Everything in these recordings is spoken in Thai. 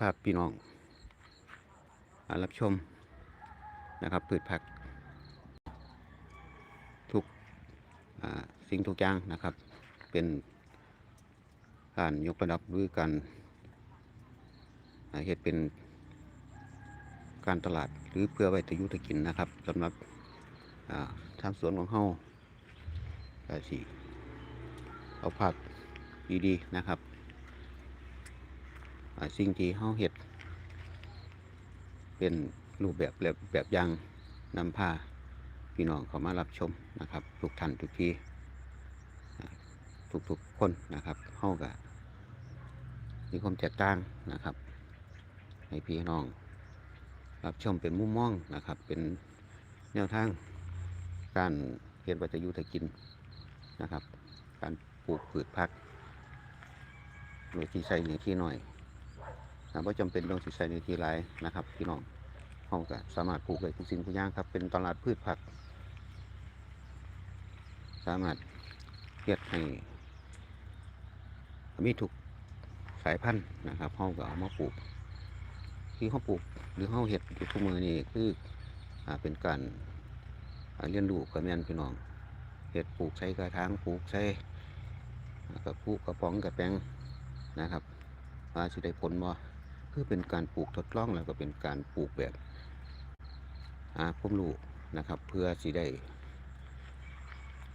ภาพพี่น้องอรับชมนะครับพืชผัก ทุกสิ่งทุกอย่างนะครับ เป็นการยกระดับหรือการเฮ็ดเป็นการตลาดหรือเพื่อไว้ตยุตะกินนะครับสำหรับทางสวนของเฮาก็สิเอาผักดีๆนะครับ สิ่งที่เฮาเฮ็ด เป็นรูปแบบแบบแบบย่างนำพาพี่น้องเข้ามารับชมนะครับ ทุกท่านทุกทีอ่าทุกๆคนนะครับเฮาก็มีความแตกต่างนะครับ ให้พี่น้อง รับชมเป็นมุมมองนะครับ เป็นแนวทางการเรียนวัตยุทธกินนะครับ การปลูกพืชผักโดยที่ใส่เนื้อที่หน่อย ว่าจำเป็นต้องสิใส่เนื้อที่หลายนะครับพี่น้องเขาก็สามารถปลูกได้ทุกสิ่งทุกอย่างครับ เป็นตลาดพืชผัก สามารถเฮ็ดให้มีทุกสายพันธุ์นะครับเขาก็เอามาปลูก ที่เขาปลูกหรือเขาเห็ดอยู่ทุกมือนี่คืออเป็นการเรียนรู้กับแม่นพี่น้องเห็ดปลูกใช้กระถางปลูกใช้กระปุกกระป๋องกระแปงนะครับว่าสิได้ผลบ่ คือเป็นการปลูกทดลองแล้วก็เป็นการปลูกแบบหาความรู้นะครับ เพื่อสิได้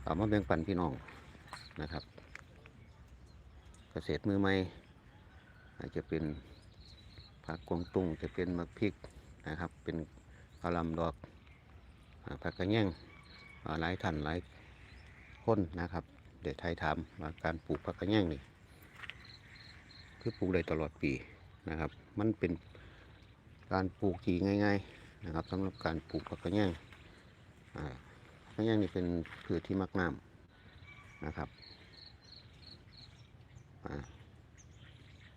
เอามาแบ่งปันพี่น้องนะครับ เกษตรมือใหม่อาจจะเป็นผักกวางตุ้งจะเป็นมะพริกนะครับ เป็นกะหล่ำดอกผักกระแยงหลายท่านหลายคนนะครับ เดี๋ยวไทยถามว่าการปลูกผักกระแยงนี่คือปลูกได้ตลอดปี นะครับ มันเป็นการปลูกที่ง่าย ๆ นะครับสำหรับการปลูกผักกระแยง่าผักกระแยงนี่เป็นพืชที่มักน้ำนะครับ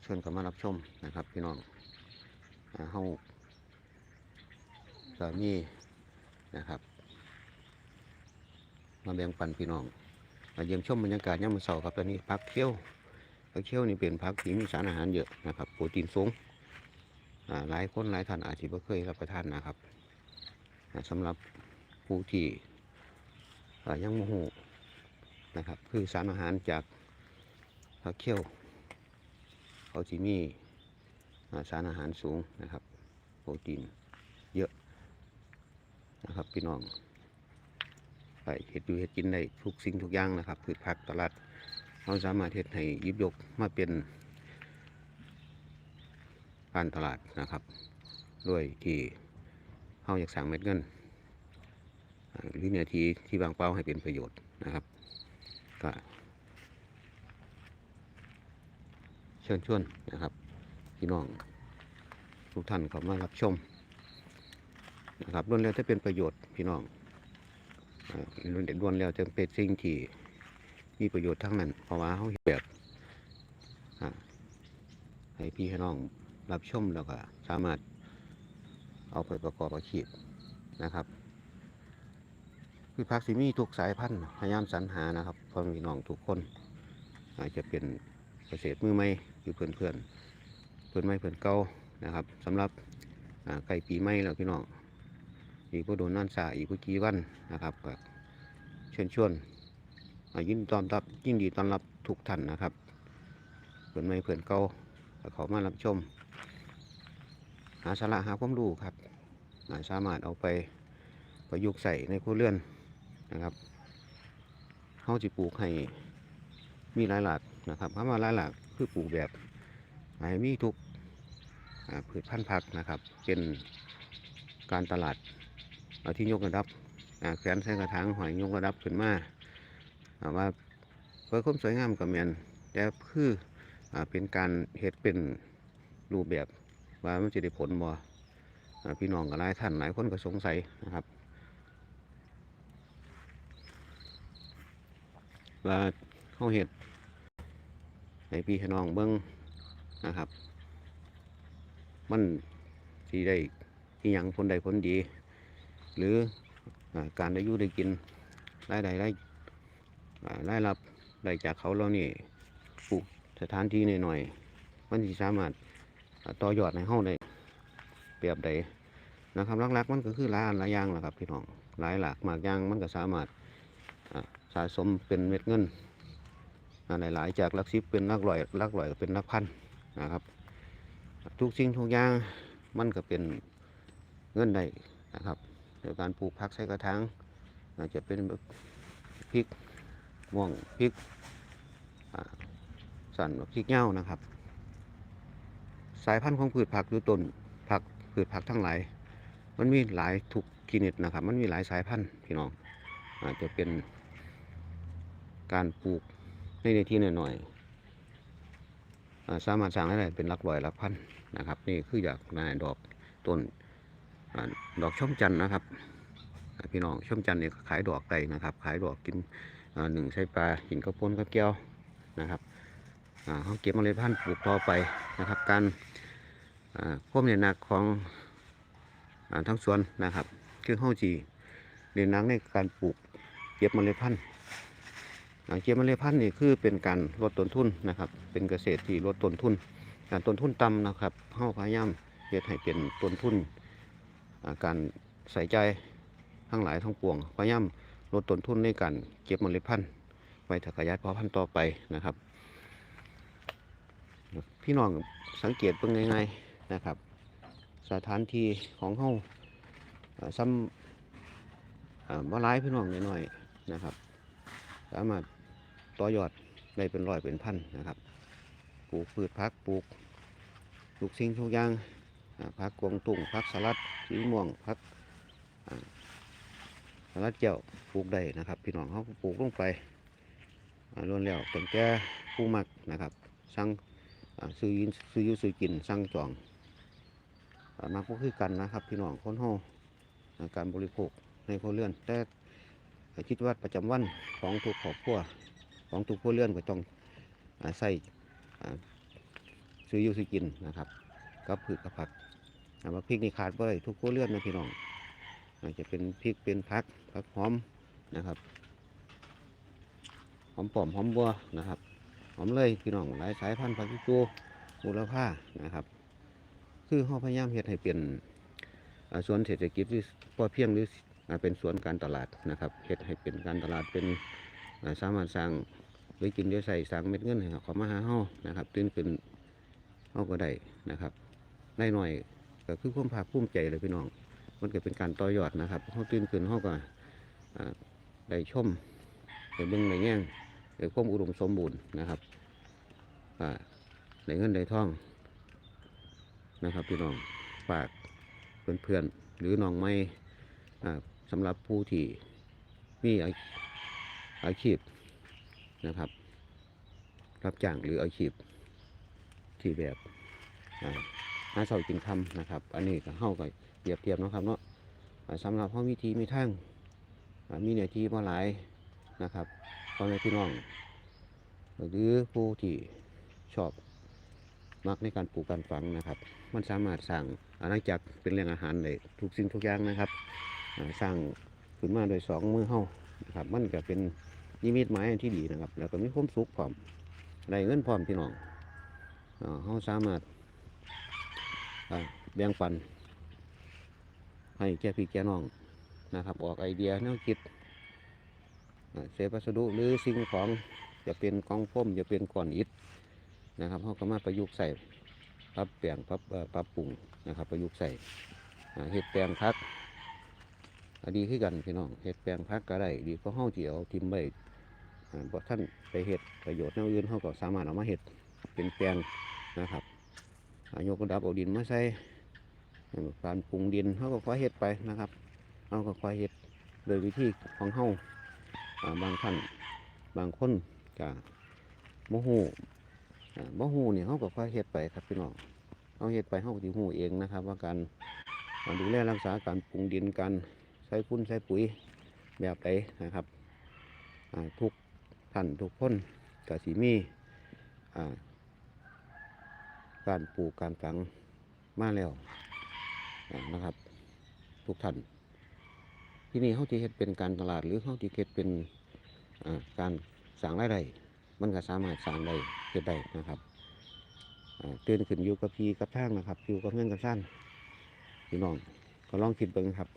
เชิญเข้ามารับชมนะครับพี่น้องเฮาก็มีนะครับ มาแบ่งปันพี่น้องมาเยี่ยมชมบรรยากาศยามมือเช้าครับตอนนี้พักเคี้ยว พักเคี้ยวนี่เป็นพักที่มีสารอาหารเยอะนะครับ โปรตีนสูงหลายคนหลายท่านอาจจะไม่เคยรับประทานนะครับอ่าสำหรับผู้ที่ยังโมโหนะครับ คือสารอาหารจากพักเคี้ยวเขาจะมีสารอาหารสูงนะครับ โปรตีนเยอะนะครับพี่น้องไปเห็ดอยู่เห็ดกินได้ทุกสิ่งทุกอย่างนะครับพืชผักตลาด เราสามารถเห็ดให้ยิบยกมาเป็นการตลาดนะครับ ด้วยที่เฮาอยากสั่งเม็ดเงินหรือเนื้อที่ที่บางเป้าให้เป็นประโยชน์นะครับก็เชิญชวนนะครับพี่น้องทุกท่านเข้ามารับชมนะครับล้วนแล้วจะเป็นประโยชน์พี่น้องอ่าล้วนล้วนแล้วจะเป็นสิ่งที่ มีประโยชน์ทั้งนั้น เพราะว่าเขาเฮ็ดแบบให้พี่ให้น้องรับชมแล้วก็สามารถเอาไปประกอบอาชีพนะครับคือพักสิมีทุกสายพันธุ์พยายามสรรหานะครับพ่อแม่พี่น้องทุกคน อาจจะเป็นเกษตรมือใหม่หรือเพื่อนเพื่อนเพื่อนไม่เพื่อนเก่านะครับสำหรับไก่ปีใหม่แล้วพี่น้องอีกผู้โดนนั่นสาอีกผู้กีวันนะครับเชิญชวน ยินดีต้อนรับยินดีต้อนรับทุกท่านนะครับเพื่อนไม่เพื่อนเก่าเขามารับชม หาสาระหาความรู้ครับอ่าสามารถเอาไปประยุกต์ใส่ในครัวเรือนนะครับเขาจะปลูกให้มีหลายหลากนะครับคำว่าหลายหลากคือปลูกแบบให้มีทุกพืชพันธุ์ผักนะครับ เป็นการตลาดที่ยกระดับแขวนใส่กระถางหอยยกระดับขึ้นมาอ่า ว่าเพื่อความสวยงามกับแมนแต่คือเป็นการเฮ็ดเป็นรูปแบบว่ามันจะได้ผลบ่พี่น้องกับหลายท่านหลายคนก็สงสัยนะครับว่าเขาเห็ดให้พี่ให้น้องเบิ้งนะครับ มันสีได้ที่ยังผลใดผลดี หรืออการได้ยู่ได้กินรายได้ได้ รายรับได้จากเขาแล้วนี่ปลูกสถานที่หน่อยๆมันสิสามารถต่อยอดในห้องในเปรียบใดนะครับหลักๆมันก็คือหลายอันหลายอย่างแหละครับพี่น้องหลายหลากมากย่างมันก็สามารถสะสมเป็นเม็ดเงินหลายๆจากลักสิบเป็นลักร้อยลักร้อยก็เป็นลักพันนะครับ ทุกสิ่งทุกอย่างมันก็เป็นเงินได้นะครับโดยการปลูกผักใส่กระถางอาจจะเป็นพริก ม่วงพริกสันพริกเหย้านะครับ สายพันธุ์ของพืชผักหรือต้นผักพืชผักทั้งหลาย มันมีหลายทุกชนิดนะครับ มันมีหลายสายพันธุ์พี่น้องอาจจะเป็นการปลูกในในที่หน่อยๆอ่าสามารถสร้างได้เป็นหลักร้อยหลักพันนะครับ นี่คืออยากนายดอกต้นอดอกช่อมจันทร์นะครับพี่น้องช่อมจันทร์เนี่ยขายดอกไก่นะครับ ขายดอกกิน หนึ่งใส่ปลาหินกระปนกับแก้วนะครับอ่าเขาเก็บเมล็ดพันธุ์ปลูกต่อไปนะครับ การควบเนียหนักของอทั้งสวนนะครับคือเขาจีเรียนนักในการปลูกเก็บเมล็ดพันธุ์เก็บเมล็ดพันธุ์นี่คือเป็นการลดต้นทุนนะครับ เป็นเกษตรที่ลดต้นทุนการต้นทุนต่ำนะครับเฮาพยายามเฮ็ดให้เป็นต้นทุนการใส่ใจทั้งหลายทั้งปวงพยายาม ลดต้นทุนในการเก็บเมล็ดพันธุ์ไว้ถ้าขยายเพาะพันธุ์ต่อไปนะครับ พี่น้องสังเกตเป็นไงๆนะครับ สถานที่ของเฮาอ่าซ้ำอ่าร้ายพี่น้องหน่อยๆนะครับ สามารถต่อยอดได้เป็นร้อยเป็นพันนะครับ ปลูกพืชพักปลูกลูกสิ่งทุกอย่างพักกวงตุ้งพักสลัดสีม่วงพัก อ่าสลัดเจ้าปลูกได้นะครับ พี่น้องเขาปลูกลงไปล้วนแล้วตั้งแต่ผู้มักนะครับ สั่งซื้อยินซื้อยูซื้อกินสั่งจองอ่ามักก็คือกันนะครับ พี่น้องคนเฮาอ่าการบริโภคในครัวเรือนแต่คิดว่าประจำวันของทุกครอบครัวของทุกครัวเรือนก็ต้องใส่ซื้อยูซื้อกินนะครับกับพืชกับผักมาพริกนี่ขาดบ่ได้ทุกครัวเรือนนะพี่น้อง อาจจะเป็นพริกเป็นผักผักหอมนะครับ หอมปอมหอมบัวนะครับ หอมเลยพี่น้องหลายสายพันธุ์ผักกูมูลค่านะครับ คือเราพยายามเฮ็ดให้เป็นสวนเศรษฐกิจหรือพอเพียงหรือเป็นสวนการตลาดนะครับเฮ็ดให้เป็นการตลาดเป็นสามารถสร้างหรือกินดี๋ยใส่สั่งเม็ดเงินให้เขามาหาเฮานะครับตื่นขึ้นเฮาก็ได้นะครับได้หน่อยก็คือความภาคภูมิใจเลยพี่น้อง มันก็เป็นการต่อยอดนะครับเฮาตื่นขึ้นเฮาก็ได้ชมได้เบิ่งได้แง่งได้ความอุดมสมบูรณ์นะครับได้เงินได้ทองนะครับพี่น้องฝากเพื่อนๆหรือน้องไม่สำหรับผู้ที่มีอาอาชีพนะครับ รับจ้างหรืออาชีพที่แบบ หาเสากินคำนะครับ อันนี้ก็เข้ากับเปรียบเทียบนะครับเนาะอ่าสำหรับห้องวิธีมีทางอ่ามีเนื้อที่มาหลายนะครับพ่อแม่พี่น้องหรือผู้ที่ชอบมักในการปลูกการฝังนะครับ มันสามารถสร้างอาณาจักรเป็นแหล่งอาหารได้ทุกสิ่งทุกอย่างนะครับสร้างขึ้นมาโดยสองมือเฮานะครับมันก็เป็นนิมิตหมายที่ดีนะครับ แล้วก็มีความสุขพร้อมได้เงินพร้อมพี่น้องอ่าเขาสามารถ แบ่งปัน ให้แก่พี่แก่น้องนะครับ ออกไอเดียแนวคิดเศษวัสดุหรือสิ่งของจะเป็นกองพ่มจะเป็นก้อนอิฐนะครับเขาก็มาประยุกต์ใส่ปรับแปลงปรับปรับปรุงนะครับ ประยุกต์ใส่เห็ดแปลงพักดีขึ้นกันพี่น้องเห็ดแปลงพักก็ได้ดีก็เฮาเจียวทิมใบอ่าบ่ท่านไปเห็ดประโยชน์แนวอื่นเขาก็สามารถเอามาเห็ดเป็นแปลงนะครับ อายกระดับเอาดินมาใส่การปรุงดินเขาก็ค่อยเห็ดไปนะครับเขาก็ค่อยเห็ดโดยวิธีของเขาอ่าบางท่านบางคนก็โมโหโมโหเนี่ยเขาก็ค่อยเห็ดไปครับพี่น้องเขาเห็ดไปเขาก็สิหูเองนะครับ ว่าการดูแลรักษาการปรุงดินการใส่ฟุ้นใส่ปุ๋ยแบบไหนนะครับทุกท่านทุกคนกับสิมี การปลูกการฝังมาแล้วนะครับ ทุกท่านที่นี่เขาที่เฮ็ดเป็นการตลาดหรือเขาที่เฮ็ดเป็นการสร้างรายได้มันก็สามารถสร้างได้เฮ็ดได้นะครับอ่าตื่นขึ้นอยู่กับพี่กับทางนะครับอยู่กับเงินกับสั้นพี่น้องก็ลองคิดเบิ่งครับ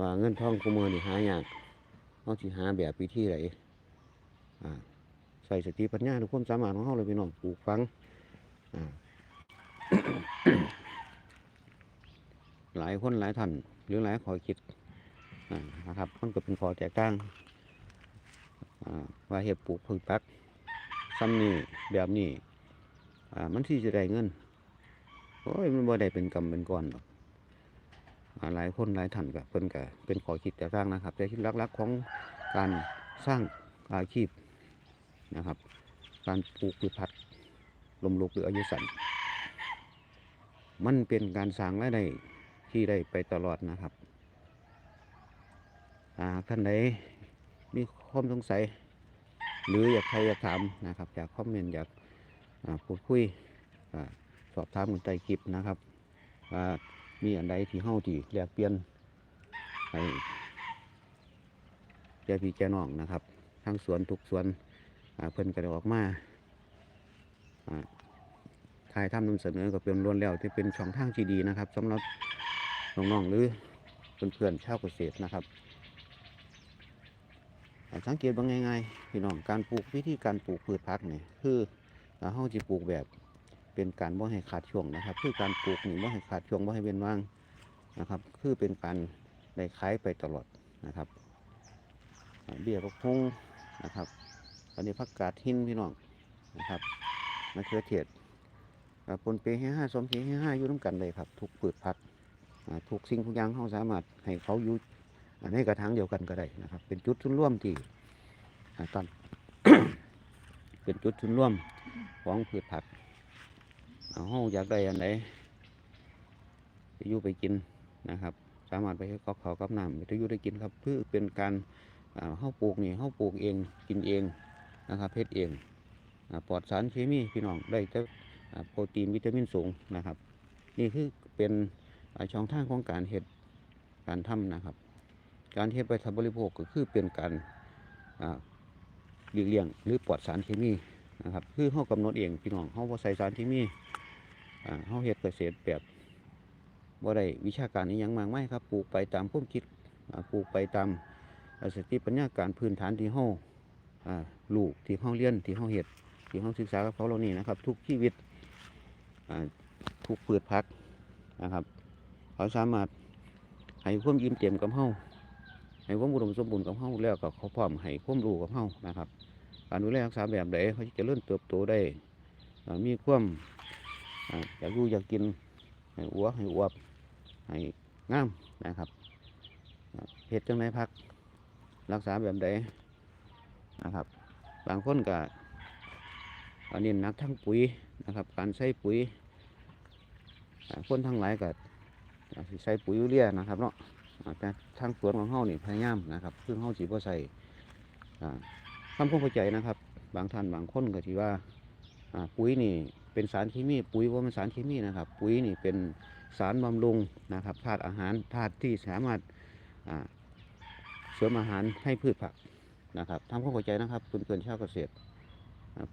ว่าเงินทองกูมือนี่หายากเราสิหาแบบวิธีไหนใส่สติปัญญาทุกคนสามารถของเราเลยพี่น้องปลูกฝัง หลายคนหลายท่านหรือหลายขอคิดนะครับมันก็เป็นขอแตกต่างว่าเห็ดปลูกพืชพักซ้ำนี่แบบนี้มันที่จะได้เงินโอ้ยมันบ่ได้เป็นกำเป็นก้อนหรอกหลายคนหลายท่านก็เพิ่นก็เป็นขอคิดแตกต่างนะครับแต่ที่หลักๆของการสร้างอาชีพนะครับ การปลูกพืชผัก ลมลุกหรืออายุสันมันเป็นการสร้างรายได้ที่ได้ไปตลอดนะครับอ่าท่านใดมีความสงสัย หรืออยากใครอยากถามนะครับอยากคอมเมนต์อยากพูดคุยอสอบถามกันใต้คลิปนะครับว่ามีอันใดที่เฮาที่แลกเปลี่ยนให้แก่พี่แก่น้องนะครับ ทั้งสวนทุกสวนเพิ่นก็ได้ออกมา ถ่ายทำนำเสนอก็เป็นล้วนแล้วที่เป็นช่องทางที่ดีนะครับสำหรับน้องๆหรือเพื่อนๆชาวเกษตรนะครับสังเกตบางง่ายๆพี่น้องการปลูกวิธีการปลูกพืชผักนี่คืออ่าเฮาจะปลูกแบบเป็นการบ่ให้ขาดช่วงนะครับ คือการปลูกนี่บ่ให้ขาดช่วงบ่ให้เว้นว่างนะครับ คือเป็นการได้ขายไปตลอดนะครับเบี้ยกระพงนะครับอันนี้ผักกาดหินพี่น้องนะครับมะเขือเทศ ปนเปให้ห้าสมเปให้ห้าอยู่น้ำกันเลยครับ ทุกพืชผักทุกสิ่งทุกอย่างเขาสามารถให้เขาอยู่ในกระถางเดียวกันก็ได้นะครับ เป็นจุดชุนร่วมที่อ่าตอนเป็นจุดชุนร่วมของพืชผักเอาห้องอยากได้อันไหนไปอยู่ไปกินนะครับ สามารถไปกอกเขากับน้ำไปอยู่ได้กินครับเพื่อเป็นการอ่าเฮาปลูกนี่เฮาปลูกเองกินเองนะครับเพชรเองปลอดสารเคมีพี่น้องได้แต่อ่า โปรตีนวิตามินสูงนะครับ นี่คือเป็นช่องทางของการเห็ดการทำนะครับ การเห็ดไปทำบริโภคก็คือเป็นการอ่าหลีกเลี่ยงหรือปลอดสารเคมีนะครับ คือเฮากำหนดเองพี่น้องเฮาบ่ใส่สารเคมีอ่าเฮาเฮ็ดเกษตรแบบบ่ได้วิชาการนี้ยังมากไม่ครับปลูกไปตามความคิดปลูกไปตามอ่าสติปัญญาการพื้นฐานที่เฮาอ่าลูกที่เฮาเรียนที่เฮาเฮ็ดที่เฮาศึกษากับเขาเหล่านี้นะครับ ทุกชีวิต ทุกพืชพักนะครับ เขาสามารถให้ความยิ้มเต็มกับเฮาให้ความอุดมสมบูรณ์กับเฮาแล้วก็เขาพร้อมให้ความรู้กับเฮานะครับการดูแลรักษาแบบใดเขาจะเริ่มเติบโตได้มีความอ่าอยากอยู่อยากกินให้อัวให้อวบให้งามนะครับเห็ดจังไดพัก รักษาแบบใดนะครับ บางคนก็ อันนี้นักทั้งปุ๋ยนะครับ การใส่ปุ๋ยคนทั้งหลายก็ใส่ปุ๋ยยูเรียนะครับเนาะอ่าแต่ทางสวนของเฮานี่พยายามนะครับคือเฮาสิบ่ใส่อ่าทำความเข้าใจนะครับ บางท่านบางคนก็สิว่าอ่าปุ๋ยนี่เป็นสารเคมีปุ๋ยว่ามันสารเคมีนะครับ ปุ๋ยนี่เป็นสารบำรุงนะครับธาตุอาหารธาตุที่สามารถเสริมอาหารให้พืชผักนะครับทำความเข้าใจนะครับเพื่อนๆชาวเกษตร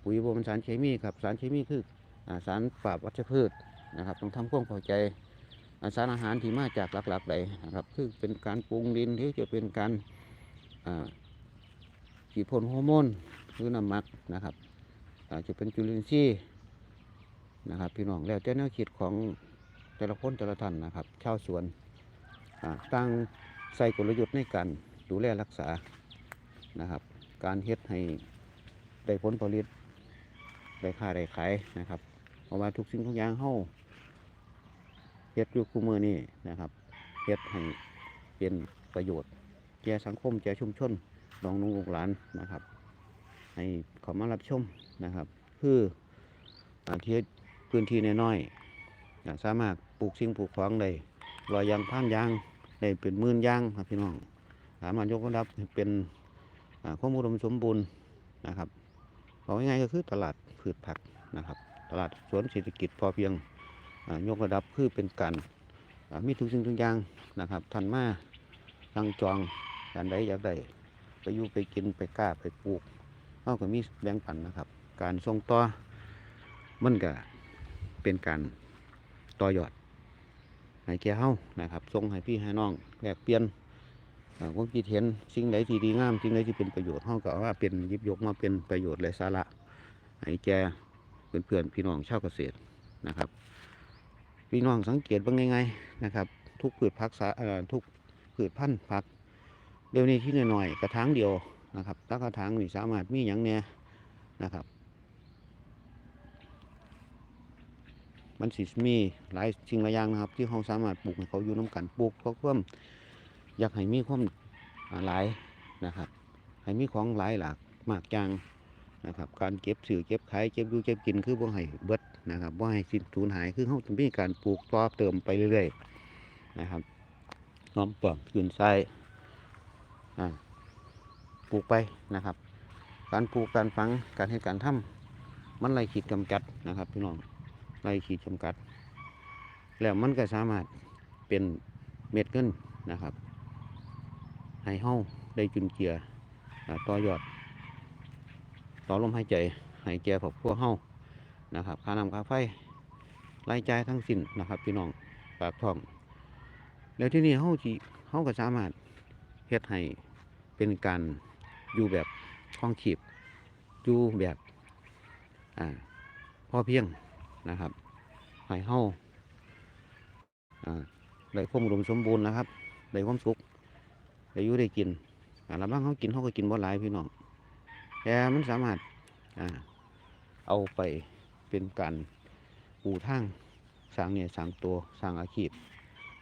ปุ๋ยว่ามันสารเคมีครับสารเคมีคืออสารปราบวัชพืชนะครับต้องทำความเข้าใจอสารอาหารที่มาจากหลักๆใดนะครับ คือเป็นการปรุงดินหรือจะเป็นการอ่าฉีดพ่นฮอร์โมนหรือน้ำมักนะครับอาจจะเป็นจุลินทรีย์นะครับพี่น้องแล้วแต่แนวคิดของแต่ละคนแต่ละท่านนะครับชาวสวนตั้งใส่กลยุทธ์ในการดูแลรักษานะครับ การเฮ็ดให้ ได้ผลผลิตได้ค่าได้ขายนะครับเพราะว่าทุกสิ่งทุกอย่างเฮาเฮ็ดอยู่คู่มือนี่นะครับเฮ็ดให้เป็นประโยชน์แก่สังคมแก่ชุมชนน้องนุ่งลูกหลานนะครับ ให้ขอมารับชมนะครับ คืออาที่พื้นที่น้อยๆสามารถปลูกสิ่งปลูกของได้รอยยางพันยางได้เป็นมื่นยางครับพี่น้องสามารถยกระดับเป็นอ่าความอุดมสมบูรณ์นะครับ เอาง่ายๆก็คือตลาดพืชผักนะครับ ตลาดสวนเศรษฐกิจพอเพียงยกระดับคือเป็นการมีทุกสิ่งทุกอย่างนะครับทันมาสั่งจองอันใดอยากได้ไปอยู่ไปกินไปกล้าไปปลูกเขาก็มีแบ่งปันนะครับ การส่งต่อมันก็เป็นการต่อยอดให้แก่เฮานะครับส่งให้พี่ให้น้องแลกเปลี่ยน ความคิดเห็นสิ่งใดที่ดีงามสิ่งใดที่เป็นประโยชน์เฮาก็เอาว่าเป็นยิบยกมาเป็นประโยชน์และสาระให้แก่เพื่อนๆพี่น้องชาวเกษตรนะครับ พี่น้องสังเกตบ้างไงนะครับ ทุกพืชพักษาทุกพืชพันธุ์ผักเดี๋ยวนี้ที่หน่อยๆกระถางเดียวนะครับถ้ากระถางนี่สามารถมีอย่างเนี้ยนะครับมันสิมีหลายสิ่งหลายอย่างนะครับ ที่เราสามารถปลูกให้เขาอยู่น้กันปลูกเพราะเพิ่ม อยากให้มีความหลายนะครับ ให้มีของหลายหลากมากอย่างนะครับ การเก็บสื่อเก็บขายเก็บดูเก็บกินคือบ่ให้เบิดนะครับบ่ให้สิ้นสูญหายคือเราจะมีการปลูกต่อเติมไปเรื่อยๆนะครับน้อมปลอมขึ้นใส่อ่าปลูกไปนะครับ การปลูกการฝังการให้การทำมันไล่ขีดกำจัดนะครับพี่น้องไล่ขีดจำกัด แล้วมันก็สามารถเป็นเม็ดเงินนะครับ ให้เฮาได้จุนเจือต่อยอด ต่อลมหายใจให้แก่ครอบครัวเฮานะครับ ค่าน้ำค่าไฟรายจ่ายทั้งสิ้นนะครับ พี่น้องปากท้อง แล้วที่นี่เฮาสิเฮาก็สามารถเฮ็ดให้เป็นการอยู่แบบคล่องชีพอยู่แบบอ่าพอเพียงนะครับให้เฮาอ่าได้ความอุดมสมบูรณ์นะครับได้ความสุข ได้อยู่ได้กินอ่าแล้วบางเขากินเขาก็กินบ่หลายพี่น้องแต่มันสามารถอ่าเอาไปเป็นการปูทางสร้างเนี่ยสร้างตัวสร้างอาชีพ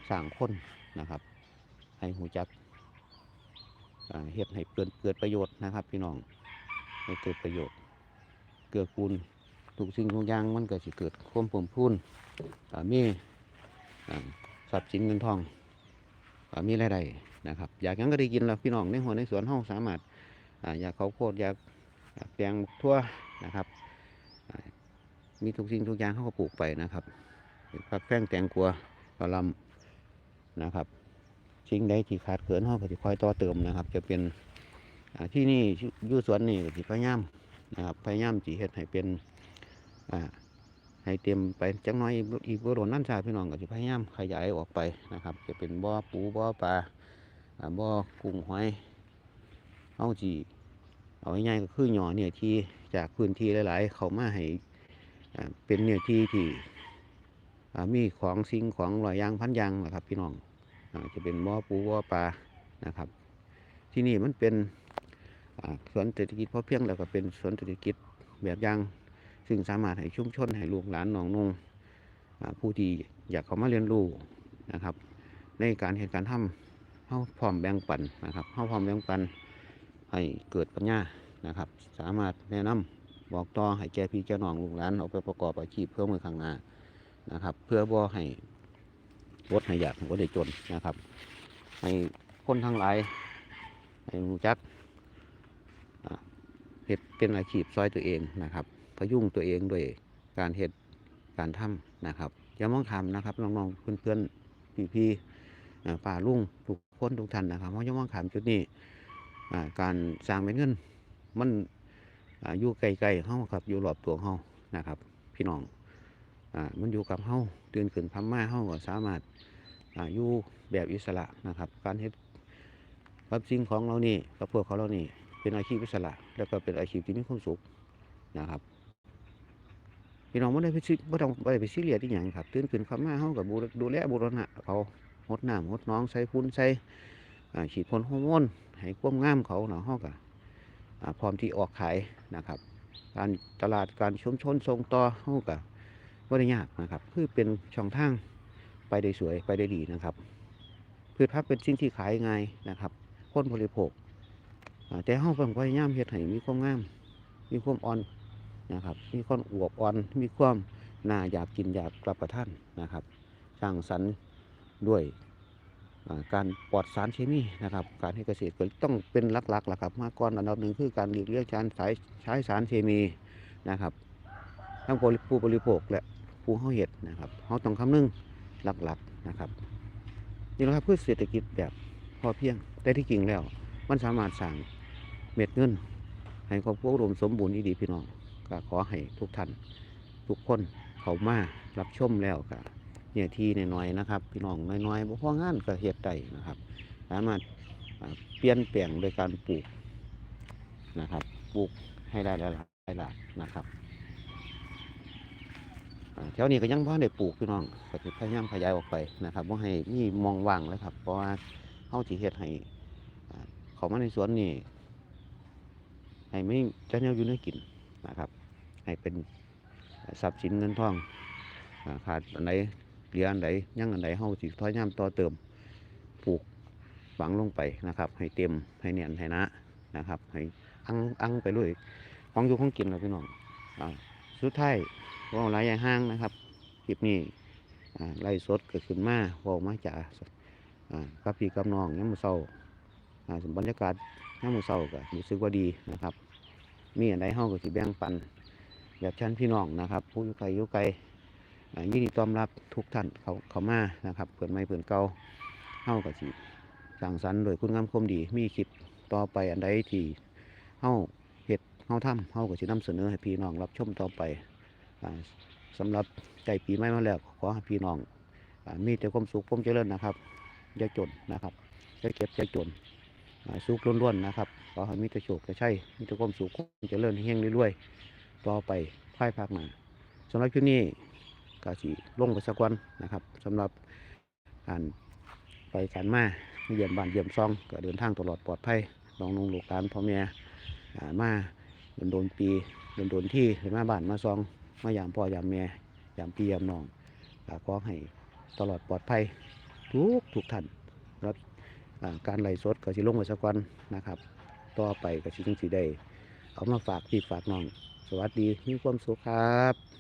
สร้างคนนะครับ ให้หูจักเฮ็ดให้เกิดเกิดประโยชน์นะครับ พี่น้องให้เกิดประโยชน์ เกื้อกูลทุกสิ่งทุกอย่างมันก็สิเกิดควมเพิ่มพูนอ่ามีทรัพย์สินเงินทองอมีรายได้ นะครับ อยากยังก็ได้กินแล้วพี่น้องในหัวในสวนห้องสามารถอ่าอยากเขาวโพดอยากแปลงทั่วนะครับ มีทุกสิ่งทุกอย่างเขาก็ปลูกไปนะครับผักแป้งแตงกวกระลำนะครับสิ่งใดที่ขาดเขินเขาก็จะคอยต่อเติมนะครับ จะเป็นที่นี่ยู่สวนนี่ก็สิพยายามนะครับพยายามจีเฮ็ดให้เป็นให้เตรียมไปจังน้อยอีกอีกบ่โดนนั่นชาพี่น้องก็จะพยายามขยายออกไปนะครับ จะเป็นบ่อปูบ่อปลา บ่อกุ้งหอยเอาจีเอาง่ายๆก็คือหย่อเนี่ยที่จากพื้นที่หลายๆ เขามาให้เป็นเนี่ยที่ที่มีของสิ่งของหลายอย่างพันอย่างนะครับ พี่น้องอจะเป็นบ่อปูบ่อปลานะครับ ที่นี่มันเป็นสวนเศรษฐกิจพอเพียงแล้วก็เป็นสวนเศรษฐกิจแบบย่าง ซึ่งสามารถให้ชุมชนให้ลูกหลานน้องนงผู้ที่อยากเข้ามาเรียนรู้นะครับ ในการเหตุการณ์ทำ เข้าพร้อมแบ่งปันนะครับเข้าพร้อมแบ่งปันให้เกิดปัญญานะครับ สามารถแนะนำบอกต่อให้แก่พี่แก่น้องลูกหลานเอาไปประกอบอาชีพเพื่อมือข้างหน้านะครับ เพื่อบ่ให้วดให้อยากบ่ได้จนนะครับ ให้คนทั้งหลายให้รู้จักอ่าเฮ็ดเป็นอาชีพซอยตัวเองนะครับ พยุงตัวเองด้วยการเฮ็ดการทำนะครับอย่ามองทำนะครับน้องๆเพื่อนๆพี่ๆอ่ ป่าลุงทุกคนทุกท่านนะครับเพราะอย่ามองขามจุดนี้การสร้างเป็นเงิน มันออยู่ไกลๆเฮาครับอยู่รอบตัวเฮานะครับ พี่น้องอมันอยู่กับเฮาตื่นขึ้นพำมาเฮาก็สามารถอาอยู่แบบอิสระนะครับ การเฮ็ดกับสิ่งของเรานี่กับพวกเขาเรานี่เป็นอาชีพอิสระ แล้วก็เป็นอาชีพที่มีความสุขนะครับพี่น้องไม่ได้ไปซิไม่ต้องไม่ได้ไปซีเรียสที่อย่างครับตื่นขึ้นคำมาเขากับดูแลบุรณะเขา หดน้ำหดน้องใส่ฟุ้นใส่ฉีดพ่นฮอร์โมนให้ความงามเขาเนาะเขากับพร้อมที่ออกขายนะครับ การตลาดการชุมชนทรงต่อเขากับว่าได้ยากนะครับ คือเป็นช่องทางไปได้สวยไปได้ดีนะครับพืชพักเป็นสิ่งที่ขายง่ายนะครับคนบริโภคแต่เขาต้องพยายามเฮ็ดให้มีความงาม มีความอ่อนนะครับ มีความอวบอ่อน มีความน่าอยากกินอยากรับประทานนะครับสร้างสรรค์ ด้วยการปลอดสารเคมีนะครับ การให้เกษตรก็ต้องเป็นหลักๆล่ะครับมาก่อนอันดับหนึ่งคือการหลีกเลี่ยงการใช้ใช้สารเคมีนะครับทั้งผู้บริโภคและผู้เฮาเห็ดนะครับเขาต้องคำนึงหลักๆนะครับนี่แหละครับพืชเศรษฐกิจแบบพอเพียงแต่ที่จริงแล้ว มันสามารถสร้างเม็ดเงิน ให้ครอบครัวอุดมสมบูรณ์ดีๆพี่น้องก็ขอให้ทุกท่านทุกคนเขามารับชมแล้วก็ เนี่ยที่น้อยๆนะครับ พี่น้องน้อยๆบ่พองานก็เฮ็ดได้นะครับ สามารถอ่าเปลี่ยนแปลงโดยการปลูกนะครับปลูกให้ได้หลายๆหลายนะครับแถวนี้ก็ยังพ่ได้ปลูกพี่น้องก็จะพยายามขยายออกไปนะครับว่าให้มีมองว่างเลยครับ เพราะว่าเฮาสิเฮ็ดให้อ่าเขามาในสวนนี่ให้ไม่จะแนวอยู่ในกินนะครับ ให้เป็นทรัพย์สินเงินทองขาดอันไหน เหลืออันไหนยังอันไหนเฮาสิพยายามต่อเติมปลูกฝังลงไปนะครับ ให้เต็มให้เนียนให้นะนะครับ ให้อังอังไปเลยของอยู่ของกินเลยพี่น้องอสุดท้ายว่าหลายอย่างห้างนะครับคลิปนี้ไล่สดเกิดขึ้นมาว่ามาจากอ่ากับพี่กับน้องย้ำมือเศร้าอ่าบรรยากาศย้ำมือเศร้าก็รู้สึกว่าดีนะครับ มีอันใดเฮาก็สิแบ่งปันแบบชั้นพี่น้องนะครับ ผู้อยู่ไกลอยู่ไกล ยินดีต้อนรับทุกท่านเขาเขามานะครับเปิดไม้เปิดเก่าเฮาก็สิสร้างสรรค์โดยคุณงามคมดี มีคลิปต่อไปอันใดที่เฮาเฮ็ดเฮาทำเฮาก็สินำเสนอให้พี่น้องรับชมต่อไปอ่าสำหรับใจปีใหม่มาแล้วขอให้พี่น้องอมีแต่ความสุขความเจริญนะครับอย่าจนนะครับอย่าเก็บอย่าจนสุขล้วนๆนะครับขอให้มีแต่โชคแต่ชัยมีแต่ความสุขความเจริญเฮงๆรวยๆต่อไปภายภาคหน้าสำหรับคลิปนี้ ก็สิลงไปสักวันนะครับสำหรับการไปการมาเยี่ยมบ้านเยี่ยมซองก็เดินทางตลอดปลอดภัยน้องนุ่งลูกหลานพ่อแม่อ่ามาโดนโดนปีโดนโดนที่หรือมาบ้านมาซอง มายามพ่อยามแม่ยามพี่ยามน้องก็ขอให้ตลอดปลอดภัยทุกทุกท่านรับการไล่สดก็สิลงไว้สักวันนะครับ ต่อไปก็สิจึงสิได้เอามาฝากพี่ฝากน้อง สวัสดีมีความสุขครับ